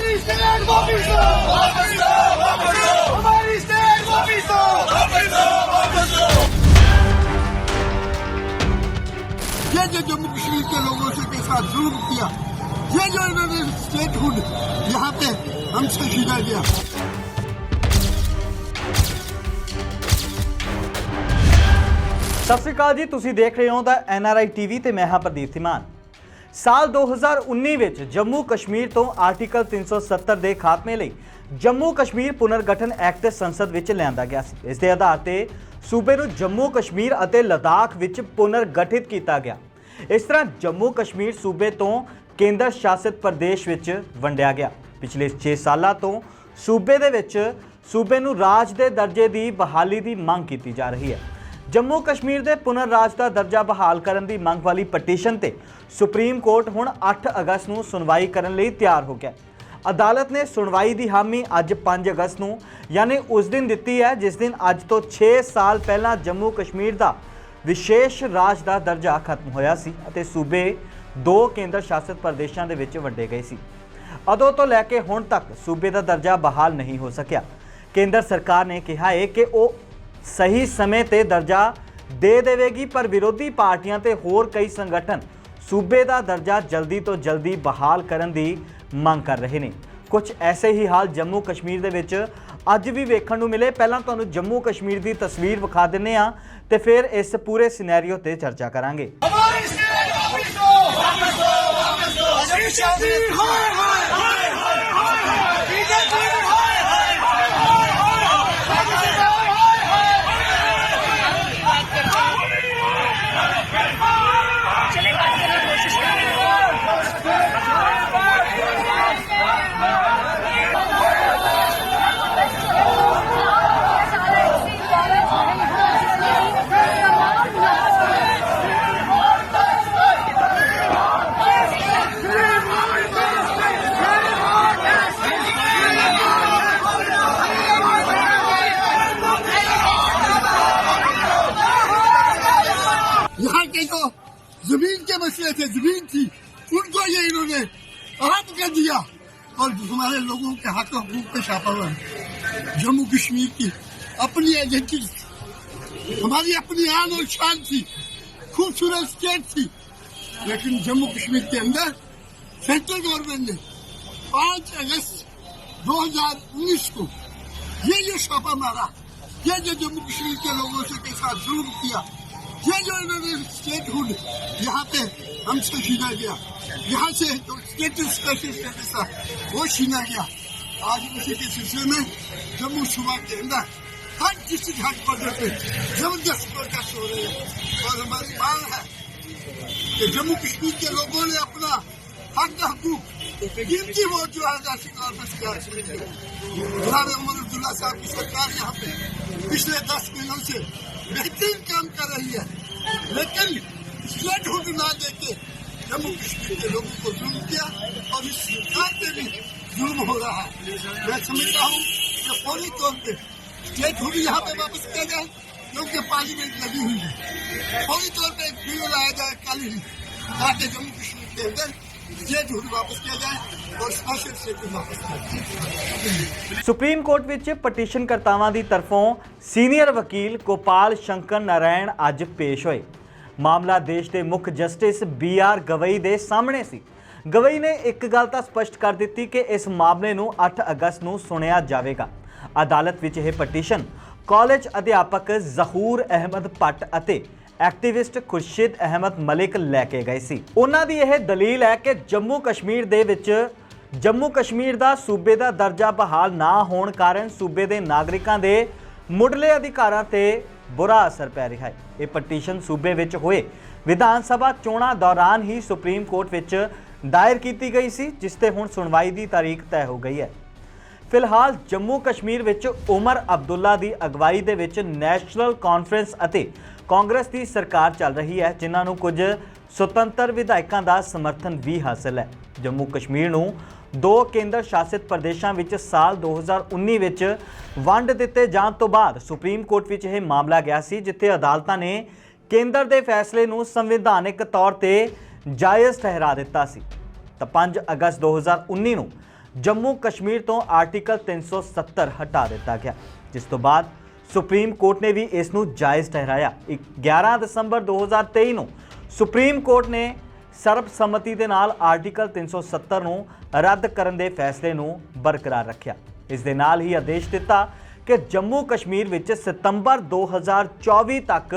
हमारी स्टेट वापिस लो वापस लो वापस लो हमारी स्टेट वापिस लो वापस लो वापस लो ये जो जम्मू कश्मीर के लोगों से के साथ जुल्म किया ये जो इन्होंने स्टेटहुड यहाँ पे हमसे छीना गया ਸਤਿ ਸ਼੍ਰੀ ਅਕਾਲ ਜੀ ਤੁਸੀਂ ਦੇਖ ਰਹੇ ਹੋ ਦਾ ਐਨਆਰਆਈ ਟੀਵੀ ਤੇ ਮੈਂ ਹਾਂ ਪ੍ਰਦੀਪ ਧੀਮਾਨ ਸਾਲ 2019 ਵਿੱਚ ਜੰਮੂ ਕਸ਼ਮੀਰ ਤੋਂ ਆਰਟੀਕਲ 370 ਦੇ ਖਾਤਮੇ ਲਈ ਜੰਮੂ ਕਸ਼ਮੀਰ ਪੁਨਰਗਠਨ ਐਕਟ ਸੰਸਦ ਵਿੱਚ ਲਿਆਂਦਾ ਗਿਆ ਸੀ। ਇਸ ਦੇ ਆਧਾਰ ਤੇ ਸੂਬੇ ਨੂੰ ਜੰਮੂ ਕਸ਼ਮੀਰ ਅਤੇ ਲਦਾਖ ਵਿੱਚ ਪੁਨਰਗਠਿਤ ਕੀਤਾ ਗਿਆ। ਇਸ ਤਰ੍ਹਾਂ ਜੰਮੂ ਕਸ਼ਮੀਰ ਸੂਬੇ ਤੋਂ ਕੇਂਦਰ ਸ਼ਾਸਿਤ ਪ੍ਰਦੇਸ਼ ਵਿੱਚ ਵੰਡਿਆ ਗਿਆ। ਪਿਛਲੇ 6 ਸਾਲਾਂ ਤੋਂ ਸੂਬੇ ਦੇ ਵਿੱਚ ਸੂਬੇ ਨੂੰ ਰਾਜ ਦੇ ਦਰਜੇ ਦੀ ਬਹਾਲੀ ਦੀ ਮੰਗ ਕੀਤੀ ਜਾ ਰਹੀ ਹੈ। ਜੰਮੂ ਕਸ਼ਮੀਰ ਦੇ ਪੁਨਰ ਰਾਜ ਦਾ ਦਰਜਾ ਬਹਾਲ ਕਰਨ ਦੀ ਮੰਗ ਵਾਲੀ ਪਟੀਸ਼ਨ ਤੇ ਸੁਪਰੀਮ ਕੋਰਟ ਹੁਣ 8 ਅਗਸਤ ਨੂੰ ਸੁਣਵਾਈ ਕਰਨ ਲਈ ਤਿਆਰ ਹੋ ਗਿਆ ਅਦਾਲਤ ਨੇ ਸੁਣਵਾਈ ਦੀ ਹਾਮੀ ਅੱਜ 5 ਅਗਸਤ ਨੂੰ, ਯਾਨੀ ਉਸ ਦਿਨ ਦਿੱਤੀ ਹੈ, ਜਿਸ ਦਿਨ ਅੱਜ ਤੋਂ 6 ਸਾਲ ਪਹਿਲਾਂ ਜੰਮੂ ਕਸ਼ਮੀਰ ਦਾ ਵਿਸ਼ੇਸ਼ ਰਾਜ ਦਾ ਦਰਜਾ ਖਤਮ ਹੋਇਆ ਸੀ ਅਤੇ ਸੂਬੇ ਦੋ ਕੇਂਦਰ ਸ਼ਾਸਿਤ ਪ੍ਰਦੇਸ਼ਾਂ ਦੇ ਵਿੱਚ ਵੰਡੇ ਗਏ ਸੀ। ਉਦੋਂ ਤੋਂ ਲੈ ਕੇ ਹੁਣ ਤੱਕ ਸੂਬੇ ਦਾ ਦਰਜਾ ਬਹਾਲ ਨਹੀਂ ਹੋ ਸਕਿਆ। ਕੇਂਦਰ ਸਰਕਾਰ ਨੇ ਕਿਹਾ ਹੈ ਕਿ ਉਹ ਸਹੀ ਸਮੇਂ ਤੇ ਦਰਜਾ ਦੇ ਦੇਵੇਗੀ, ਪਰ ਵਿਰੋਧੀ ਪਾਰਟੀਆਂ ਤੇ ਹੋਰ ਕਈ ਸੰਗਠਨ ਸੂਬੇ ਦਾ ਦਰਜਾ ਜਲਦੀ ਤੋਂ ਜਲਦੀ ਬਹਾਲ ਕਰਨ ਦੀ ਮੰਗ ਕਰ ਰਹੇ ਨੇ। ਕੁਝ ਐਸੇ ਹੀ ਹਾਲ ਜੰਮੂ ਕਸ਼ਮੀਰ ਦੇ ਵਿੱਚ ਅੱਜ ਵੀ ਵੇਖਣ ਨੂੰ ਮਿਲੇ। ਪਹਿਲਾਂ ਤੁਹਾਨੂੰ ਜੰਮੂ ਕਸ਼ਮੀਰ ਦੀ ਤਸਵੀਰ ਵਿਖਾ ਦਿੰਨੇ ਆ ਤੇ ਫਿਰ ਇਸ ਪੂਰੇ ਸਿਨੈਰੀਓ ਤੇ ਚਰਚਾ ਕਰਾਂਗੇ। यहाँ के जो जमीन के मसले थे जमीन थी उनको ये इन्होंने आराम कर दिया और हमारे लोगों के हक हकूक पे छापा हुआ है जम्मू कश्मीर की अपनी आइडेंटिटी हमारी अपनी आन और शान थी खूबसूरत स्टेट थी लेकिन जम्मू कश्मीर के अंदर सेंट्रल गवर्नमेंट ने पाँच अगस्त 2019 को ये जो छापा मारा ये जो जम्मू कश्मीर के लोगों से के साथ जुल्म किया ये जो इन्होंने स्टेटहुड यहाँ पे हमसे छीना गया यहाँ से जो स्टेटस स्पेशल स्टेटस था वो छीना गया आज उसी के सिलसिले में जम्मू सूबा के अंदर हर डिस्ट्रिक्ट हेडक्वार्टर पे जबरदस्त प्रोटेस्ट हो रहे हैं और हमारी मांग है कि जम्मू कश्मीर के लोगों ने अपना हक हकूक गिनती वोट जो है राष्ट्रीय कांग्रेस की जनाब उमर अब्दुल्ला साहब की सरकार यहाँ पे पिछले दस महीनों से بہترین کام کر رہی ہے؟ لیکن اسٹیٹ ہو بھی نہ دے کے جموں کشمیر کے لوگوں کو ظلم کیا اور اس سرکار پہ بھی ظلم ہو رہا ہے۔ میں سمجھتا ہوں کہ فوری طور پہ یہ ڈھونڈ یہاں پہ واپس کیا جائے، کیونکہ پارلیمنٹ لگی ہوئی ہے۔ فوری طور پہ ایک بل لایا جائے کل ہی، تاکہ جموں کشمیر کے اندر स्टेट हुड वापस किया जाए और स्पेशल स्टेटस वापस किया जाए ਸੁਪਰੀਮ ਕੋਰਟ ਵਿੱਚ ਪਟੀਸ਼ਨ ਕਰਤਾਵਾਂ ਦੀ ਤਰਫੋਂ ਸੀਨੀਅਰ ਵਕੀਲ ਗੋਪਾਲ ਸ਼ੰਕਰ ਨਾਰਾਇਣ ਅੱਜ ਪੇਸ਼ ਹੋਏ ਮਾਮਲਾ ਦੇਸ਼ ਦੇ ਮੁੱਖ ਜਸਟਿਸ ਬੀ ਆਰ ਗਵਈ ਦੇ ਸਾਹਮਣੇ ਸੀ ਗਵਈ ਨੇ ਇੱਕ ਗੱਲ ਤਾਂ ਸਪਸ਼ਟ ਕਰ ਦਿੱਤੀ ਕਿ ਇਸ ਮਾਮਲੇ ਨੂੰ 8 ਅਗਸਤ ਨੂੰ ਸੁਣਿਆ ਜਾਵੇਗਾ ਅਦਾਲਤ ਵਿੱਚ ਇਹ ਪਟੀਸ਼ਨ ਕਾਲਜ ਅਧਿਆਪਕ ਜ਼ਹੂਰ ਅਹਿਮਦ ਭੱਟ ਅਤੇ ਐਕਟਿਵਿਸਟ ਖੁਰਸ਼ਿਦ ਅਹਿਮਦ ਮਲਿਕ ਲੈ ਕੇ ਗਏ ਸੀ। ਉਹਨਾਂ ਦੀ ਇਹ ਦਲੀਲ ਹੈ ਕਿ ਜੰਮੂ ਕਸ਼ਮੀਰ ਦੇ ਵਿੱਚ ਜੰਮੂ ਕਸ਼ਮੀਰ ਦਾ ਸੂਬੇ ਦਾ ਦਰਜਾ ਬਹਾਲ ਨਾ ਹੋਣ ਕਾਰਨ ਸੂਬੇ ਦੇ ਨਾਗਰਿਕਾਂ ਦੇ ਮੁੱਢਲੇ ਅਧਿਕਾਰਾਂ ਤੇ ਬੁਰਾ ਅਸਰ ਪੈ ਰਿਹਾ ਹੈ। ਇਹ ਪਟੀਸ਼ਨ ਸੂਬੇ ਵਿੱਚ ਹੋਏ ਵਿਧਾਨ ਸਭਾ ਚੋਣਾਂ ਦੌਰਾਨ ਹੀ ਸੁਪਰੀਮ ਕੋਰਟ ਵਿੱਚ ਦਾਇਰ ਕੀਤੀ ਗਈ ਸੀ, ਜਿਸ ਤੇ ਹੁਣ ਸੁਣਵਾਈ ਦੀ ਤਾਰੀਖ ਤੈਅ ਹੋ ਗਈ ਹੈ। ਫਿਲਹਾਲ ਜੰਮੂ ਕਸ਼ਮੀਰ ਵਿੱਚ ਉਮਰ ਅਬਦੁੱਲਾ ਦੀ ਅਗਵਾਈ ਦੇ ਵਿੱਚ ਨੈਸ਼ਨਲ ਕਾਨਫਰੰਸ ਅਤੇ ਕਾਂਗਰਸ ਦੀ ਸਰਕਾਰ ਚੱਲ ਰਹੀ ਹੈ, ਜਿਨ੍ਹਾਂ ਨੂੰ ਕੁਝ ਸੁਤੰਤਰ ਵਿਧਾਇਕਾਂ ਦਾ ਸਮਰਥਨ ਵੀ ਹਾਸਲ ਹੈ। ਜੰਮੂ ਕਸ਼ਮੀਰ ਨੂੰ ਦੋ ਕੇਂਦਰ ਸ਼ਾਸਿਤ ਪ੍ਰਦੇਸ਼ਾਂ ਵਿੱਚ ਸਾਲ 2019 ਵਿੱਚ ਵੰਡ ਦਿੱਤੇ ਜਾਣ ਤੋਂ ਬਾਅਦ ਸੁਪਰੀਮ ਕੋਰਟ ਵਿੱਚ ਇਹ ਮਾਮਲਾ ਗਿਆ ਸੀ, ਜਿੱਥੇ ਅਦਾਲਤਾਂ ਨੇ ਕੇਂਦਰ ਦੇ ਫੈਸਲੇ ਨੂੰ ਸੰਵਿਧਾਨਿਕ ਤੌਰ ਤੇ ਜਾਇਜ਼ ਠਹਿਰਾ ਦਿੱਤਾ ਸੀ। ਤਾਂ 5 ਅਗਸਤ 2019 ਨੂੰ ਜੰਮੂ ਕਸ਼ਮੀਰ ਤੋਂ ਆਰਟੀਕਲ 370 ਹਟਾ ਦਿੱਤਾ ਗਿਆ, ਜਿਸ ਤੋਂ ਬਾਅਦ ਸੁਪਰੀਮ ਕੋਰਟ ਨੇ ਵੀ ਇਸ ਨੂੰ ਜਾਇਜ਼ ਠਹਿਰਾਇਆ। ਇੱਕ 11 ਦਸੰਬਰ 2023 ਨੂੰ ਸੁਪਰੀਮ ਕੋਰਟ ਨੇ ਸਰਬਸੰਮਤੀ ਦੇ ਨਾਲ ਆਰਟੀਕਲ 370 ਨੂੰ ਰੱਦ ਕਰਨ ਦੇ ਫੈਸਲੇ ਨੂੰ ਬਰਕਰਾਰ ਰੱਖਿਆ। ਇਸ ਦੇ ਨਾਲ ਹੀ ਆਦੇਸ਼ ਦਿੱਤਾ ਕਿ ਜੰਮੂ ਕਸ਼ਮੀਰ ਵਿੱਚ ਸਤੰਬਰ 2024 ਤੱਕ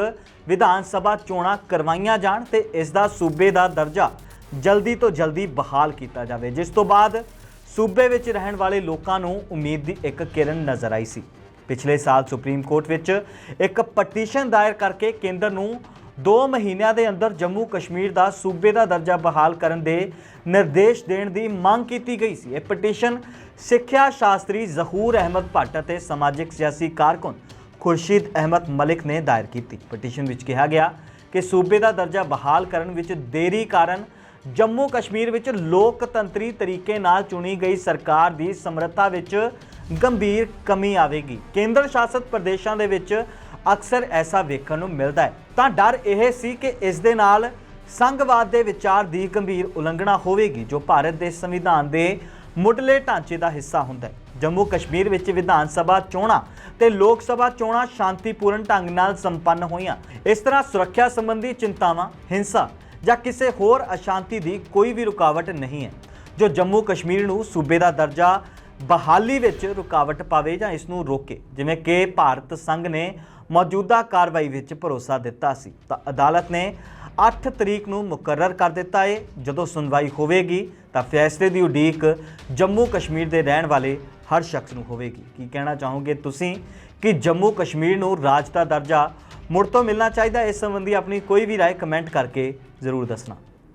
ਵਿਧਾਨ ਸਭਾ ਚੋਣਾਂ ਕਰਵਾਈਆਂ ਜਾਣ ਤੇ ਇਸ ਦਾ ਸੂਬੇ ਦਾ ਦਰਜਾ ਜਲਦੀ ਤੋਂ ਜਲਦੀ ਬਹਾਲ ਕੀਤਾ ਜਾਵੇ। ਜਿਸ ਤੋਂ ਬਾਅਦ ਸੂਬੇ ਵਿੱਚ ਰਹਿਣ ਵਾਲੇ ਲੋਕਾਂ ਨੂੰ ਉਮੀਦ ਦੀ ਇੱਕ ਕਿਰਨ ਨਜ਼ਰ ਆਈ ਸੀ। ਪਿਛਲੇ ਸਾਲ ਸੁਪਰੀਮ ਕੋਰਟ ਵਿੱਚ ਇੱਕ ਪਟੀਸ਼ਨ ਦਾਇਰ ਕਰਕੇ ਕੇਂਦਰ ਨੂੰ 2 ਮਹੀਨਿਆਂ ਦੇ ਅੰਦਰ ਜੰਮੂ ਕਸ਼ਮੀਰ ਦਾ ਸੂਬੇ ਦਾ ਦਰਜਾ ਬਹਾਲ ਕਰਨ ਦੇ ਨਿਰਦੇਸ਼ ਦੇਣ ਦੀ ਮੰਗ ਕੀਤੀ ਗਈ ਸੀ। ਇਹ ਪਟੀਸ਼ਨ ਸਿੱਖਿਆ ਸ਼ਾਸਤਰੀ ਜ਼ਹੂਰ ਅਹਿਮਦ ਭੱਟ ਅਤੇ ਸਮਾਜਿਕ ਸਿਆਸੀ ਕਾਰਕੁਨ ਖੁਰਸ਼ੀਦ ਅਹਿਮਦ ਮਲਿਕ ਨੇ ਦਾਇਰ ਕੀਤੀ। ਪਟੀਸ਼ਨ ਵਿੱਚ ਕਿਹਾ ਗਿਆ ਕਿ ਸੂਬੇ ਦਾ ਦਰਜਾ ਬਹਾਲ ਕਰਨ ਵਿੱਚ ਦੇਰੀ ਕਾਰਨ ਜੰਮੂ ਕਸ਼ਮੀਰ ਵਿੱਚ ਲੋਕਤੰਤਰੀ ਤਰੀਕੇ ਨਾਲ ਚੁਣੀ ਗਈ ਸਰਕਾਰ ਦੀ ਸਮਰੱਥਾ ਵਿੱਚ ਗੰਭੀਰ ਕਮੀ ਆਵੇਗੀ। ਕੇਂਦਰ ਸ਼ਾਸਤ ਪ੍ਰਦੇਸ਼ਾਂ ਦੇ ਵਿੱਚ ਅਕਸਰ ਐਸਾ ਵੇਖਣ ਨੂੰ ਮਿਲਦਾ ਹੈ। ਤਾਂ ਡਰ ਇਹ ਸੀ ਕਿ ਇਸ ਦੇ ਨਾਲ ਸੰਘਵਾਦ ਦੇ ਵਿਚਾਰ ਦੀ ਗੰਭੀਰ ਉਲੰਘਣਾ ਹੋਵੇਗੀ, ਜੋ ਭਾਰਤ ਦੇ ਸੰਵਿਧਾਨ ਦੇ ਮੁੱਢਲੇ ਢਾਂਚੇ ਦਾ ਹਿੱਸਾ ਹੁੰਦਾ ਹੈ। ਜੰਮੂ ਕਸ਼ਮੀਰ ਵਿੱਚ ਵਿਧਾਨ ਸਭਾ ਚੋਣਾਂ ਤੇ ਲੋਕ ਸਭਾ ਚੋਣਾਂ ਸ਼ਾਂਤੀਪੂਰਨ ਢੰਗ ਨਾਲ ਸੰਪੰਨ ਹੋਈਆਂ। ਇਸ ਤਰ੍ਹਾਂ ਸੁਰੱਖਿਆ ਸੰਬੰਧੀ ਚਿੰਤਾਵਾਂ, ਹਿੰਸਾ ਜਾਂ ਕਿਸੇ ਹੋਰ ਅਸ਼ਾਂਤੀ ਦੀ ਕੋਈ ਵੀ ਰੁਕਾਵਟ ਨਹੀਂ ਹੈ। ਜੋ ਜੰਮੂ ਕਸ਼ਮੀਰ ਨੂੰ ਸੂਬੇ ਦਾ ਦਰਜਾ ਬਹਾਲੀ ਵਿੱਚ ਰੁਕਾਵਟ ਪਾਵੇ ਜਾਂ ਇਸ ਨੂੰ ਰੋਕੇ, ਜਿਵੇਂ ਕਿ ਭਾਰਤ ਸੰਘ ਨੇ ਮੌਜੂਦਾ ਕਾਰਵਾਈ ਵਿੱਚ ਭਰੋਸਾ ਦਿੱਤਾ ਸੀ, ਤਾਂ ਅਦਾਲਤ ਨੇ 8 ਤਰੀਕ ਨੂੰ ਮੁਕਰਰ ਕਰ ਦਿੱਤਾ ਹੈ ਜਦੋਂ ਸੁਣਵਾਈ ਹੋਵੇਗੀ, ਤਾਂ ਫੈਸਲੇ ਦੀ ਉਡੀਕ ਜੰਮੂ ਕਸ਼ਮੀਰ ਦੇ ਰਹਿਣ ਵਾਲੇ ਹਰ ਸ਼ਖਸ ਨੂੰ ਹੋਵੇਗੀ। ਕੀ ਕਹਿਣਾ ਚਾਹੋਗੇ ਤੁਸੀਂ ਕਿ ਜੰਮੂ ਕਸ਼ਮੀਰ ਨੂੰ ਰਾਜ ਦਾ ਦਰਜਾ ਮੁੜ ਤੋਂ ਮਿਲਣਾ ਚਾਹੀਦਾ ਇਸ ਸੰਬੰਧੀ ਆਪਣੀ ਕੋਈ ਵੀ رائے ਕਮੈਂਟ ਕਰਕੇ ਜ਼ਰੂਰ ਦੱਸਣਾ